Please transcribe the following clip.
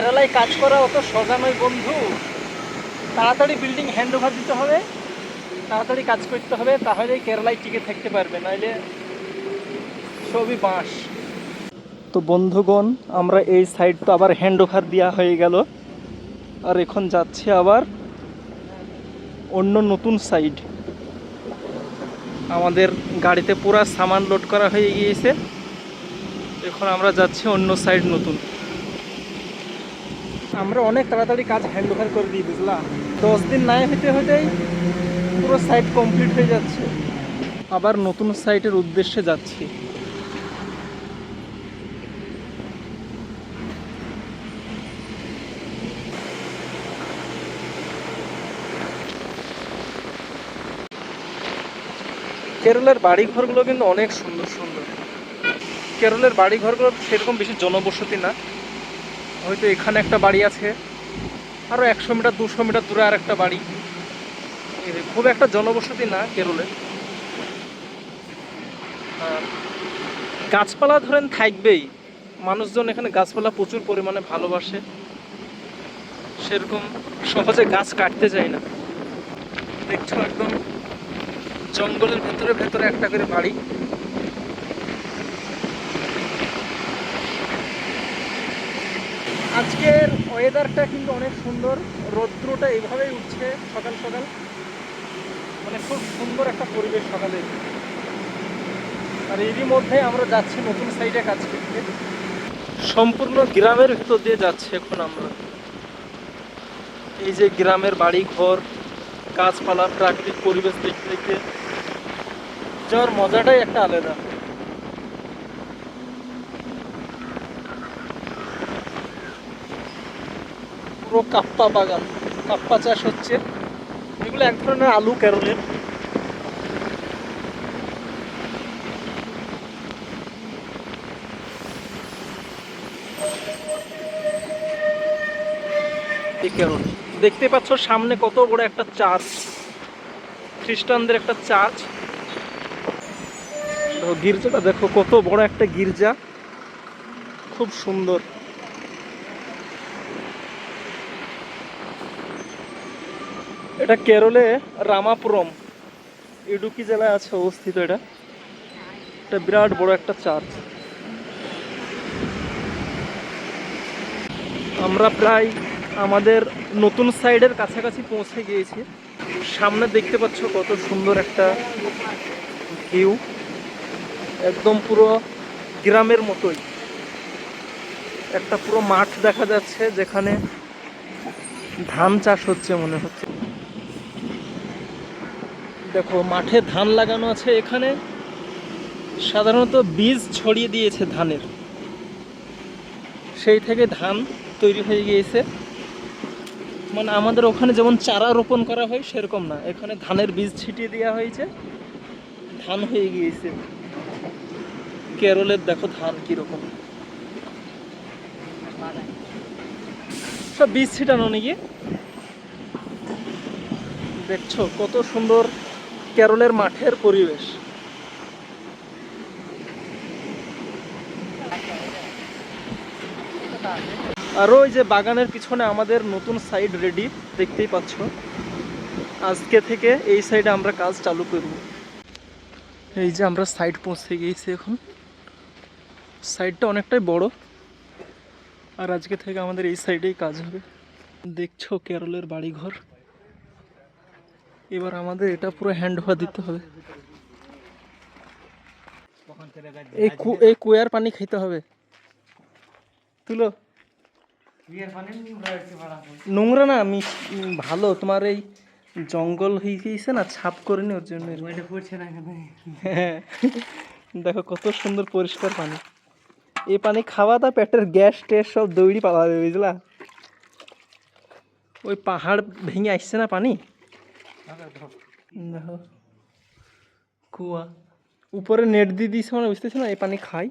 কেরালায় কাজ করা অত সোজা নয় বন্ধু। তাড়াতাড়ি বিল্ডিং হ্যান্ড ওভার দিতে হবে। তাড়াতাড়ি কাজ করতে হবে তাহলে কেরালায় টিকে থাকতে পারবে নাহলে সবই বাঁশ। তো বন্ধুগণ, আমরা এই সাইড তো আবার হ্যান্ড ওভার দেওয়া হয়ে গেল। আর এখন যাচ্ছে আবার অন্য নতুন সাইড আমাদের গাড়িতে পুরা সামান লোড করা হয়ে গিয়েছে। এখন আমরা যাচ্ছি অন্য সাইড নতুন। আমরা অনেক তাড়াতাড়ি কাজ হ্যান্ড ওভার করে দিই বুঝলাম দশ দিন নাই হইতে হইতেই পুরো সাইট কমপ্লিট হয়ে যাচ্ছে। আবার নতুন সাইটের উদ্দেশ্যে যাচ্ছি। কেরলের বাড়ি ঘরগুলো কিন্তু অনেক সুন্দর সুন্দর। কেরলের বাড়ি ঘরগুলো সেরকম বেশি জনবসতি না। হয়তো এখানে একটা বাড়ি আছে। আরও একশো মিটার, দুশো মিটার দূরে আর একটা বাড়ি। খুব একটা জনবসতি না কেরলে। গাছপালা ধরেন থাকবেই। মানুষজন এখানে গাছপালা প্রচুর পরিমাণে ভালোবাসে। সেরকম সহজে গাছ কাটতে যায় না। দেখছ একদম জঙ্গলের ভেতরে ভেতরে একটা করে বাড়ি। আজকের ওয়েদারটা কিন্তু অনেক সুন্দর। রৌদ্রটা এইভাবেই উঠছে সকাল সকাল। মানে খুব সুন্দর একটা পরিবেশ সকালে। আর এরই মধ্যে আমরা যাচ্ছি নতুন সাইডে কাজ করতে সম্পূর্ণ গ্রামের ভিতর দিয়ে যাচ্ছি এখন আমরা। এই যে গ্রামের বাড়ি ঘর গাছপালা, প্রাকৃতিক পরিবেশ দেখতে দেখতে যাওয়ার মজাটাই একটা আলাদা। পুরো কাপ্পা বাগান। কাপ্পা চাষ হচ্ছে। এগুলো এক ধরনের আলু কেরলের। এই কেরল। দেখতে পাচ্ছ সামনে কত বড় একটা চার্চ। খ্রিস্টানদের একটা চার্চ। গির্জাটা, দেখো কত বড় একটা গির্জা। খুব সুন্দর। এটা কেরলে রামাপুরম। ইডুকি জেলায় আছে অবস্থিত এটা। এটা বিরাট বড় একটা চার্চ। আমরা প্রায় আমাদের নতুন সাইডের কাছাকাছি পৌঁছে গিয়েছি। সামনে দেখতে পাচ্ছ কত সুন্দর একটা ভিউ। একদম পুরো গ্রামের মতোই। একটা পুরো মাঠ দেখা যাচ্ছে যেখানে ধান চাষ হচ্ছে মনে হচ্ছে। দেখো, মাঠে ধান লাগানো আছে এখানে। সাধারণত বীজ ছড়িয়ে দিয়েছে ধানের। সেই থেকে ধান তৈরি হয়ে গিয়েছে। মানে আমাদের ওখানে যেমন চারা রোপণ করা হয়, সেরকম না। এখানে ধানের বীজ ছিটিয়ে দেওয়া হয়েছে। ধান হয়ে গিয়েছে। কেরলের দেখো ধান কীরকম। সব বীজ ছিটানো নাকি? দেখছ, কত সুন্দর কেরলের মাঠের পরিবেশ। আর ওই যে বাগানের পিছনে আমাদের নতুন সাইড রেডি দেখতেই পাচ্ছ। আজকে থেকে এই সাইডে আমরা কাজ চালু করব। এই যে আমরা সাইড পৌঁছে গিয়েছি এখন। সাইডটা অনেকটাই বড়। আর আজকে থেকে আমাদের এই সাইডেই কাজ হবে। দেখছ কেরলের বাড়িঘর। এবার আমাদের এটা পুরো হ্যান্ড ওভার দিতে হবে। এই কু- এই কুয়ার পানি খেতে হবে। তুলো। নোংরা না আমি ভালো। তোমার এই জঙ্গল হয়ে গিয়েছে না ছাপ করে নি ওর জন্য। হ্যাঁ। দেখো কত সুন্দর পরিষ্কার পানি। এই পানি খাওয়া তা পেটের গ্যাস ট্যাস সব দৌড়ি পালা যাবে বুঝলা? ওই পাহাড় ভেঙে আসছে না পানি? দেখো কুয়া। উপরে নেট দিয়ে দিয়েছে মানে বুঝতেছে না? এই পানি খাই।